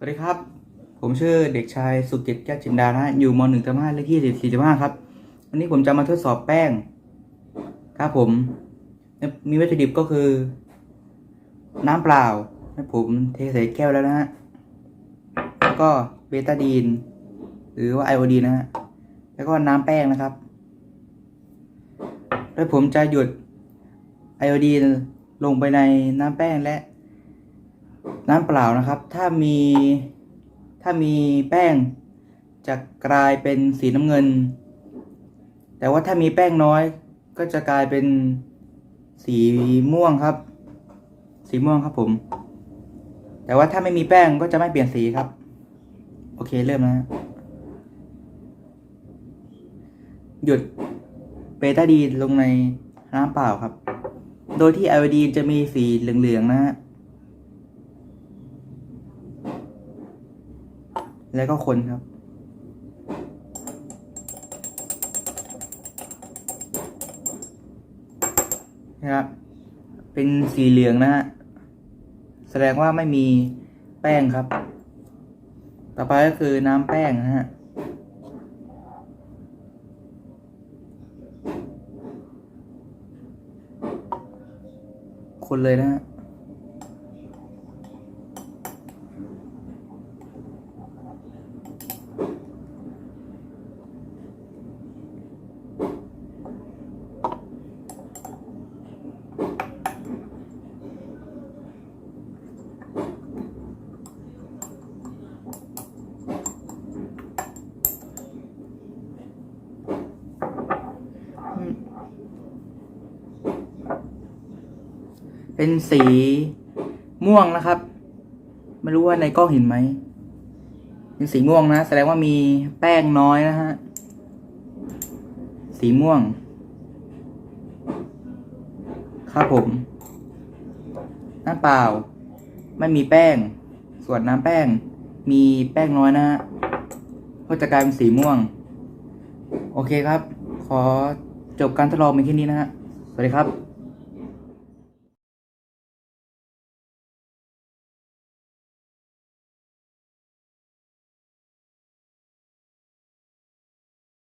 สวัสดีครับ ผมชื่อเด็กชายสุกิจแก้วจินดานะฮะอยู่มหนึ่งทับห้าเลขที่สี่สิบห้าครับ วันนี้ผมจะมาทดสอบแป้ง ครับผม มีวัตถุดิบก็คือ น้ำเปล่าให้ผมเทใส่แก้วแล้วนะฮะ แล้วก็เบตาดีน หรือว่าไอโอดีนนะฮะ แล้วก็น้ำแป้งนะครับ โดยผมจะหยุดไอโอดีนลงไปในน้ำแป้งและ น้ำเปล่านะครับ ถ้ามีถ้ามีแป้งจะกลายเป็นสีน้ำเงิน แต่ว่าถ้ามีแป้งน้อย ก็จะกลายเป็นสีม่วงครับ สีม่วงครับผม แต่ว่าถ้าไม่มีแป้งก็จะไม่เปลี่ยนสีครับ โอเคเริ่มนะหยุดเบต้าดีนลงในน้ำเปล่าครับ โดยที่ไอโอดีนจะมีสีเหลืองๆนะฮะ แล้วก็คนครับ นะครับ เป็นสีเหลืองนะฮะ แสดงว่าไม่มีแป้งครับ ต่อไปก็คือน้ำแป้งนะฮะคนเลยนะฮะ เป็นสีม่วงนะครับ ไม่รู้ว่าในกล้องเห็นไหม เป็นสีม่วงนะ แสดงว่ามีแป้งน้อยนะฮะ สีม่วง ครับผม น้ำเปล่า ไม่มีแป้ง ส่วนน้ำแป้ง มีแป้งน้อยนะฮะก็จะกลายเป็นสีม่วง โอเคครับ ขอจบการทดลองเพียงแค่นี้นะฮะ สวัสดีครับ